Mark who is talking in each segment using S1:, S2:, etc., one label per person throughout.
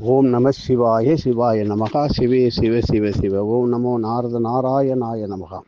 S1: ஓம் நம சிவாய சிவாய நமகா சிவே சிவ சிவ சிவ. ஓம் நமோ நாரத நாராயணாய நமகா.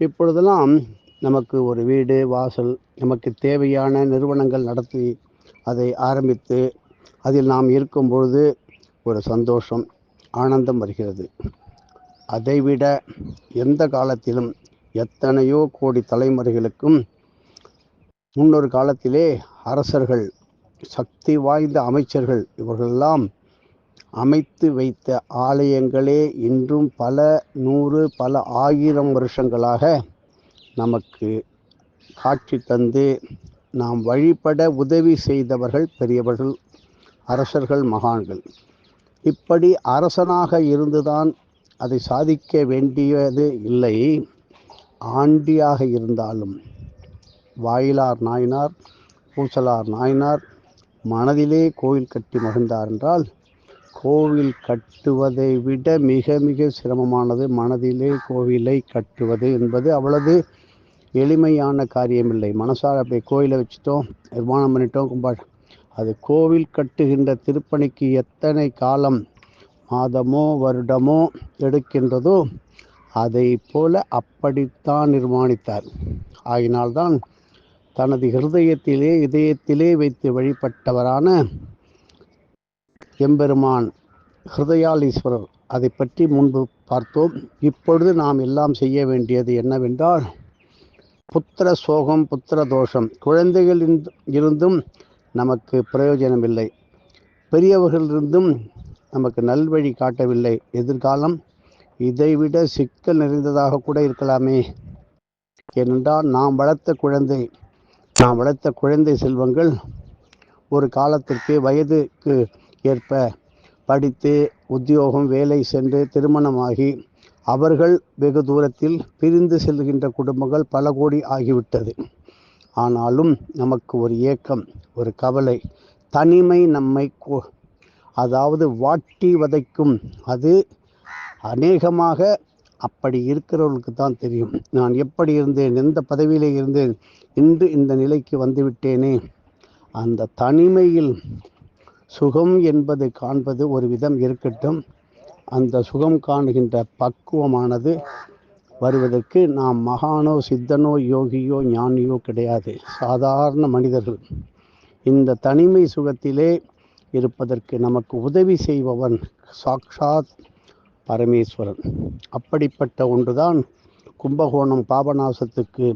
S1: இப்பொழுதெல்லாம் நமக்கு ஒரு வீடு வாசல் நமக்கு தேவையான நிறுவனங்கள் நடத்தி அதை ஆரம்பித்து அதில் நாம் இருக்கும் பொழுது ஒரு சந்தோஷம் ஆனந்தம் வருகிறது. அதைவிட எந்த காலத்திலும் எத்தனையோ கோடி தலைமுறைகளுக்கும் முன்னொரு காலத்திலே அரசர்கள் சக்தி வாய்ந்த அமைச்சர்கள் இவர்களெல்லாம் அமைத்து வைத்த ஆலயங்களே இன்றும் பல நூறு பல ஆயிரம் வருஷங்களாக நமக்கு காட்சி தந்து நாம் வழிபட உதவி செய்தவர்கள் பெரியவர்கள் அரசர்கள் மகான்கள். இப்படி அரசனாக இருந்துதான் அதை சாதிக்க வேண்டியது இல்லை. ஆண்டியாக இருந்தாலும் வாயிலார் நாயனார் பூசலார் நாயனார் மனதிலே கோவில் கட்டி மகிழ்ந்தார் என்றால் கோவில் கட்டுவதை விட மிக மிக சிரமமானது மனதிலே கோவிலை கட்டுவது என்பது. அவ்வளவு எளிமையான காரியமில்லை. மனசாக அப்படியே கோயிலை வச்சுட்டோம் நிர்மாணம் பண்ணிட்டோம் கும்பா அது கோவில் கட்டுகின்ற திருப்பணிக்கு எத்தனை காலம் மாதமோ வருடமோ எடுக்கின்றதோ அதை போல அப்படித்தான் நிர்மாணித்தார். ஆகினால்தான் தனது ஹிருதயத்திலே இதயத்திலே வைத்து வழிபட்டவரான எம்பெருமான் ஹிருதயாலீஸ்வரர் அதை பற்றி முன்பு பார்த்தோம். இப்பொழுது நாம் எல்லாம் செய்ய வேண்டியது என்னவென்றால் புத்திர சோகம் புத்திர தோஷம். குழந்தைகள் இருந்தும் நமக்கு பிரயோஜனமில்லை. பெரியவர்களிருந்தும் நமக்கு நல்வழி காட்டவில்லை. எதிர்காலம் இதைவிட சிக்கல் நிறைந்ததாக கூட இருக்கலாமே. ஏனென்றால் நாம் வளர்த்த குழந்தை நாம் வளர்த்த குழந்தை செல்வங்கள் ஒரு காலத்திற்கு வயதுக்கு ஏற்ப படித்து உத்தியோகம் வேலை சென்று திருமணமாகி அவர்கள் வெகு தூரத்தில் பிரிந்து செல்கின்ற குடும்பங்கள் பல கோடி ஆகிவிட்டது. ஆனாலும் நமக்கு ஒரு ஏக்கம் ஒரு கவலை தனிமை நம்மை அதாவது வாட்டி வதைக்கும். அது அநேகமாக அப்படி இருக்கிறவர்களுக்கு தான் தெரியும். நான் எப்படி இருந்தேன்? எந்த பதவியில் இருந்தேன்? இன்று இந்த நிலைக்கு வந்துவிட்டேனே. அந்த தனிமையில் சுகம் என்பது காண்பது ஒரு விதம் இருக்கட்டும். அந்த சுகம் காணுகின்ற பக்குவமானது வருவதற்கு நாம் மகானோ சித்தனோ யோகியோ ஞானியோ கிடையாது. சாதாரண மனிதர்கள். இந்த தனிமை சுகத்திலே இருப்பதற்கு நமக்கு உதவி செய்பவன் சாக்ஷாத் பரமேஸ்வரன். அப்படிப்பட்ட ஒன்றுதான் கும்பகோணம் பாபநாசத்துக்கு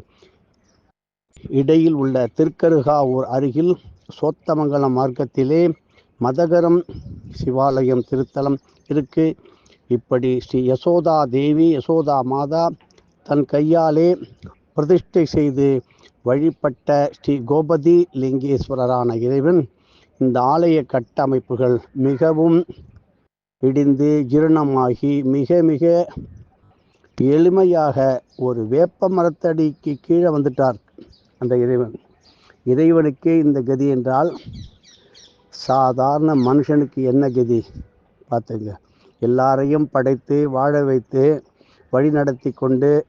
S1: இடையில் உள்ள திருக்கருகாவூர் அருகில் சோத்தமங்கலம் மார்க்கத்திலே மதகரம் சிவாலயம் திருத்தலம் இருக்கு. இப்படி ஸ்ரீ யசோதா தேவி யசோதா மாதா தன் கையாலே பிரதிஷ்டை செய்து வழிபட்ட ஸ்ரீ கோபதி லிங்கேஸ்வரரான இறைவன் இந்த ஆலய கட்டமைப்புகள் மிகவும் இடிந்து ஜீரணமாகி மிக மிக எளிமையாக ஒரு வேப்ப மரத்தடிக்கு கீழே வந்துட்டார் அந்த இறைவன். இறைவனுக்கே இந்த கதி என்றால் சாதாரண மனுஷனுக்கு என்ன கதி? பார்த்துங்க. எல்லாரையும் படைத்து வாழ வைத்து வழி நடத்தி கொண்டு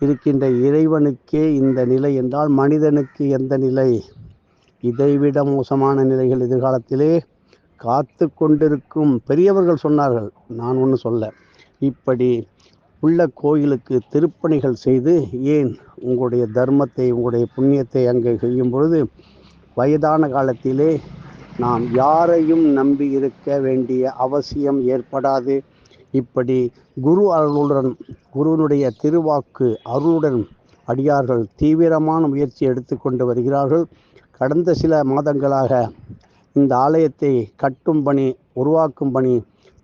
S1: இருக்கின்ற இறைவனுக்கே இந்த நிலை என்றால் மனிதனுக்கு எந்த நிலை? இதைவிட மோசமான நிலைகள் எதிர்காலத்திலே காத்து கொண்டிருக்கும் பெரியவர்கள் சொன்னார்கள். நான் ஒன்று சொல்ல இப்படி உள்ள கோயிலுக்கு திருப்பணிகள் செய்து ஏன் உங்களுடைய தர்மத்தை உங்களுடைய புண்ணியத்தை அங்கே செய்யும் பொழுது வயதான காலத்திலே நாம் யாரையும் நம்பி இருக்க வேண்டிய அவசியம் ஏற்படாது. இப்படி குரு அருளுடன் குருவனுடைய திருவாக்கு அருளுடன் அடியார்கள் தீவிரமான முயற்சி எடுத்துக்கொண்டு வருகிறார்கள். கடந்த சில மாதங்களாக இந்த ஆலயத்தை கட்டும் பணி உருவாக்கும் பணி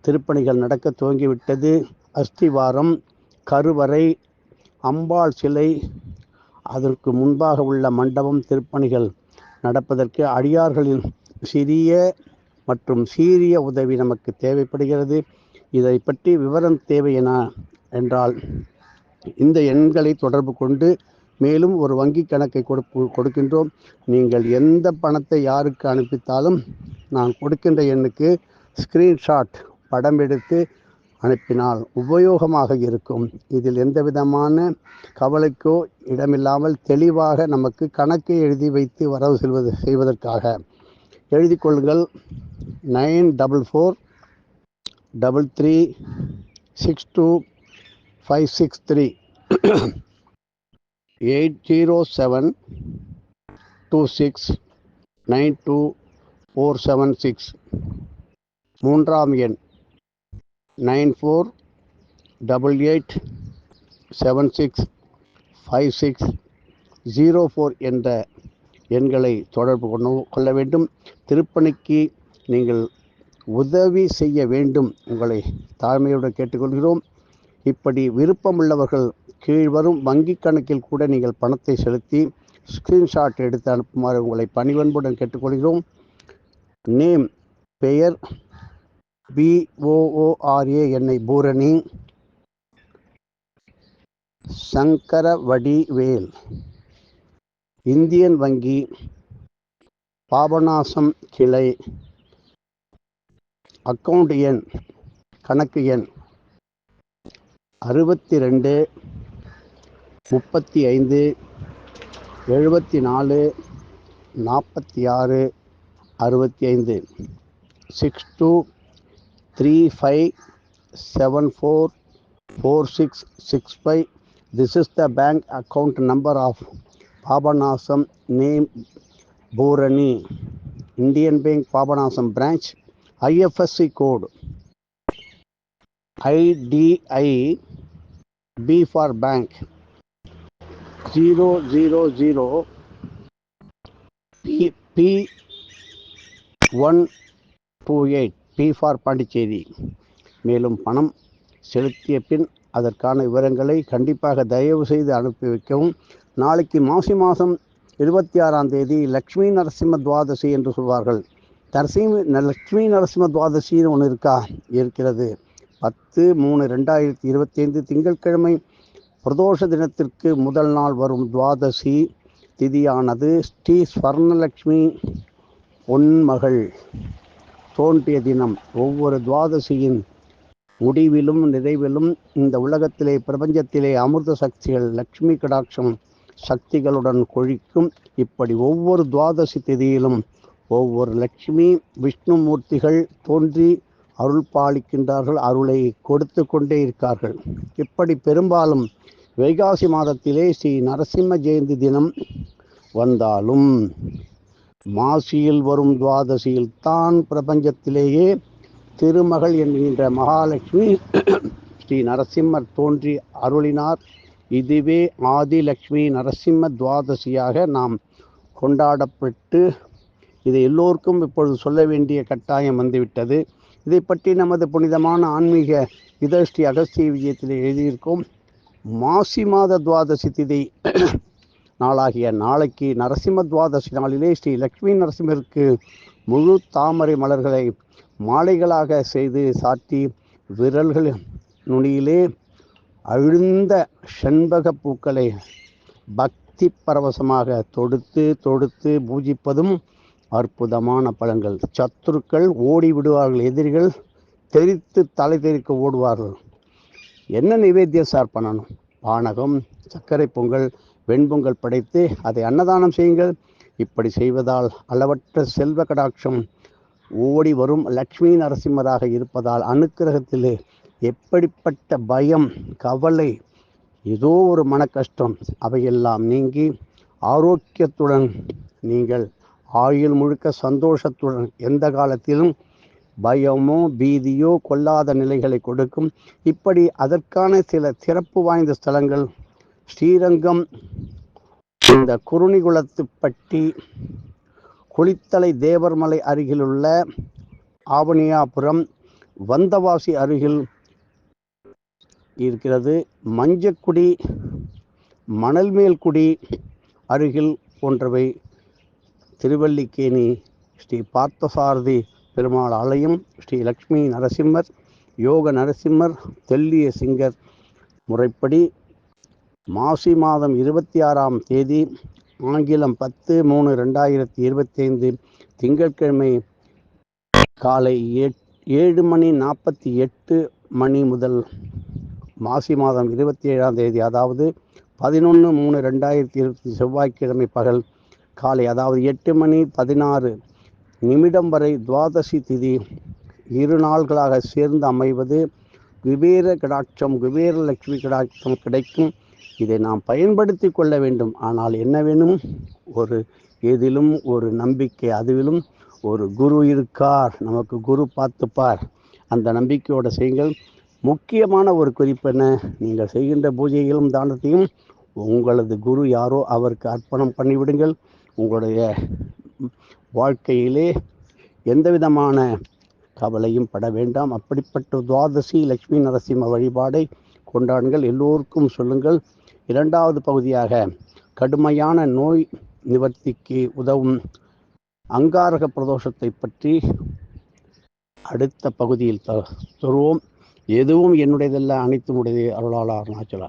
S1: திருப்பணிகள் நடக்க துவங்கிவிட்டது. அஸ்திவாரம் கருவறை அம்பாள் சிலை அதற்கு முன்பாக உள்ள மண்டபம் திருப்பணிகள் நடப்பதற்கு அடியார்களின் சிறிய மற்றும் சீரிய உதவி நமக்கு தேவைப்படுகிறது. இதை பற்றி விவரம் தேவை என என்றால் இந்த எண்களை தொடர்பு கொண்டு மேலும் ஒரு வங்கி கணக்கை கொடுப்பு கொடுக்கின்றோம். நீங்கள் எந்த பணத்தை யாருக்கு அனுப்பித்தாலும் நான் கொடுக்கின்ற எண்ணுக்கு ஸ்க்ரீன்ஷாட் படம் எடுத்து அனுப்பினால் உபயோகமாக இருக்கும். இதில் எந்த விதமான கவலைக்கோ இடமில்லாமல் தெளிவாக நமக்கு கணக்கை எழுதி வைத்து வரவு செல்வது செய்வதற்காக எழுதி கொள்ளுங்கள். Nine double four double three six two five six three. Eight zero seven two six nine two four seven six மூன்றாம் எண் nine four double eight seven six five six zero four என்ற எண்களை தொடர்பு கொண்டு கொள்ள வேண்டும். திருப்பணிக்கு நீங்கள் உதவி செய்ய வேண்டும். உங்களை தாழ்மையோடு கேட்டுக்கொள்கிறோம். இப்படி விருப்பமுள்ளவர்கள் கீழ்வரும் வங்கிக் கணக்கில் கூட நீங்கள் பணத்தை செலுத்தி ஸ்கிரீன்ஷாட் எடுத்து அனுப்புமாறு உங்களை பணிவன்புடன் கேட்டுக்கொள்கிறோம். நேம் பெயர் பிஓஓஆர்ஏ என்னை பூரணி. சங்கரவடிவேல். இந்தியன் வங்கி. பாபநாசம் கிளை. அக்கவுண்ட் எண் கணக்கு எண் அறுபத்தி ரெண்டு. முப்பத்தி ஐந்து எழுபத்தி நாலு நாற்பத்தி ஆறு அறுபத்தி ஐந்து. Six two three five seven four four six six five this is the bank account number of Papanasam name Poorani Indian bank Papanasam branch IFSC code IDI B for bank zero zero zero. P P one two eight P for Pondicherry மேலும் பணம் செலுத்திய பின் அதற்கான விவரங்களை கண்டிப்பாக தயவு செய்து அனுப்பி வைக்கவும். நாளைக்கு மாசி மாதம் இருபத்தி ஆறாம் தேதி லக்ஷ்மி நரசிம்ம துவாதசி என்று சொல்வார்கள். நரசிம்ம ந- லக்ஷ்மி நரசிம்ம துவாதசின்னு ஒன்று இருக்கா? இருக்கிறது. பத்து மூணு ரெண்டாயிரத்தி இருபத்தி ஐந்து திங்கட்கிழமை பிரதோஷ தினத்திற்கு முதல் நாள் வரும் துவாதசி திதியானது ஸ்ரீ ஸ்வர்ணலக்ஷ்மி பொன்மகள் தோன்றிய தினம். ஒவ்வொரு துவாதசியின் முடிவிலும் நிறைவிலும் இந்த உலகத்திலே பிரபஞ்சத்திலே அமிர்த சக்திகள் லக்ஷ்மி கடாட்சம் சக்திகளுடன் கொழிக்கும். இப்படி ஒவ்வொரு துவாதசி திதியிலும் ஒவ்வொரு லட்சுமி விஷ்ணுமூர்த்திகள் தோன்றி அருள் பாலிக்கின்றார்கள் அருளை கொடுத்து கொண்டே இருக்கார்கள். இப்படி பெரும்பாலும் வைகாசி மாதத்திலே ஸ்ரீ நரசிம்ம ஜெயந்தி தினம் வந்தாலும் மாசியில் வரும் துவாதசியில் தான் பிரபஞ்சத்திலேயே திருமகள் என்கின்ற மகாலட்சுமி ஸ்ரீ நரசிம்மர் தோன்றி அருளினார். இதுவே ஆதிலக்ஷ்மி நரசிம்ம துவாதசியாக நாம் கொண்டாடப்பட்டு இதை எல்லோருக்கும் இப்பொழுது சொல்ல வேண்டிய கட்டாயம் வந்துவிட்டது. இதை பற்றி நமது புனிதமான ஆன்மீக இதழ் ஸ்ரீ அகஸ்திய விஜயத்தில் எழுதியிருக்கோம் மாசி மாத துவாதசி திதி நாளாகிய நாளைக்கு நரசிம்ம துவாதசி நாளிலே ஸ்ரீ லக்ஷ்மி நரசிம்மருக்கு முழு தாமரை மலர்களை மாலைகளாக செய்து சாற்றி விரல்கள் நுனியிலே அழுந்த செண்பக பூக்களை பக்தி பரவசமாக தொடுத்து தொடுத்து பூஜிப்பதும் அற்புதமான பலன்கள். சத்துருக்கள் ஓடி விடுவார்கள் எதிரிகள் தெரித்து தலை தெரிக்க ஓடுவார்கள். என்ன நிவேத்தியம் சார் பண்ணணும்? பானகம் சர்க்கரை பொங்கல் வெண்பொங்கல் படைத்து அதை அன்னதானம் செய்யுங்கள். இப்படி செய்வதால் அளவற்ற செல்வ கடாட்சம் ஓடி வரும் லக்ஷ்மி நரசிம்மராக இருப்பதால் அனுக்கிரகத்திலே எப்படிப்பட்ட பயம் கவலை ஏதோ ஒரு மன கஷ்டம் அவையெல்லாம் நீங்கி ஆரோக்கியத்துடன் நீங்கள் ஆயுள் முழுக்க சந்தோஷத்துடன் எந்த காலத்திலும் பயமோ பீதியோ கொள்ளாத நிலைகளை கொடுக்கும். இப்படி அதற்கான சில சிறப்பு வாய்ந்த ஸ்தலங்கள் ஸ்ரீரங்கம் இந்த குருணிகுளத்துப்பட்டி குளித்தலை தேவர்மலை அருகிலுள்ள ஆவணியாபுரம் வந்தவாசி அருகில் இருக்கிறது. மஞ்சக்குடி மணல்மேல்குடி அருகில் போன்றவை திருவல்லிக்கேணி ஸ்ரீ பார்த்தசாரதி பெருமாள் ஆலயம் ஸ்ரீ லக்ஷ்மி நரசிம்மர் யோக நரசிம்மர் தெல்லிய சிங்கர் முறைப்படி மாசி மாதம் இருபத்தி ஆறாம் தேதி ஆங்கிலம் பத்து மூணு ரெண்டாயிரத்தி இருபத்தைந்து திங்கட்கிழமை காலை எட் ஏழு மணி நாற்பத்தி எட்டு மணி முதல் மாசி மாதம் இருபத்தி ஏழாம் தேதி அதாவது பதினொன்று மூணு ரெண்டாயிரத்தி இருபத்தி செவ்வாய்க்கிழமை பகல் காலை அதாவது எட்டு மணி பதினாறு நிமிடம் வரை துவாதசி திதி இரு நாள்களாக சேர்ந்து அமைவது குபேர கடாட்சம் குபேர லட்சுமி கடாட்சம் கிடைக்கும். இதை நாம் பயன்படுத்தி கொள்ள வேண்டும். ஆனால் என்ன வேணும்? ஒரு எதிலும் ஒரு நம்பிக்கை அதுவிலும் ஒரு குரு இருக்கார். நமக்கு குரு பார்த்துப்பார். அந்த நம்பிக்கையோடு செய்யுங்கள். முக்கியமான ஒரு குறிப்பு என்ன? நீங்கள் செய்கின்ற பூஜைகளும் தானத்தையும் உங்களது குரு யாரோ அவருக்கு அர்ப்பணம் பண்ணிவிடுங்கள். உங்களுடைய வாழ்க்கையிலே எந்த விதமான கவலையும் பட வேண்டாம். அப்படிப்பட்ட துவாதசி லக்ஷ்மி நரசிம்ம வழிபாடை கொண்டாடுங்கள். எல்லோருக்கும் சொல்லுங்கள். இரண்டாவது பகுதியாக கடுமையான நோய் நிவர்த்திக்கு உதவும் அங்காரக பிரதோஷத்தை பற்றி அடுத்த பகுதியில் தருவோம். எதுவும் என்னுடையதல்ல அனைத்தும் உடையது அருளாளர் நாச்சலா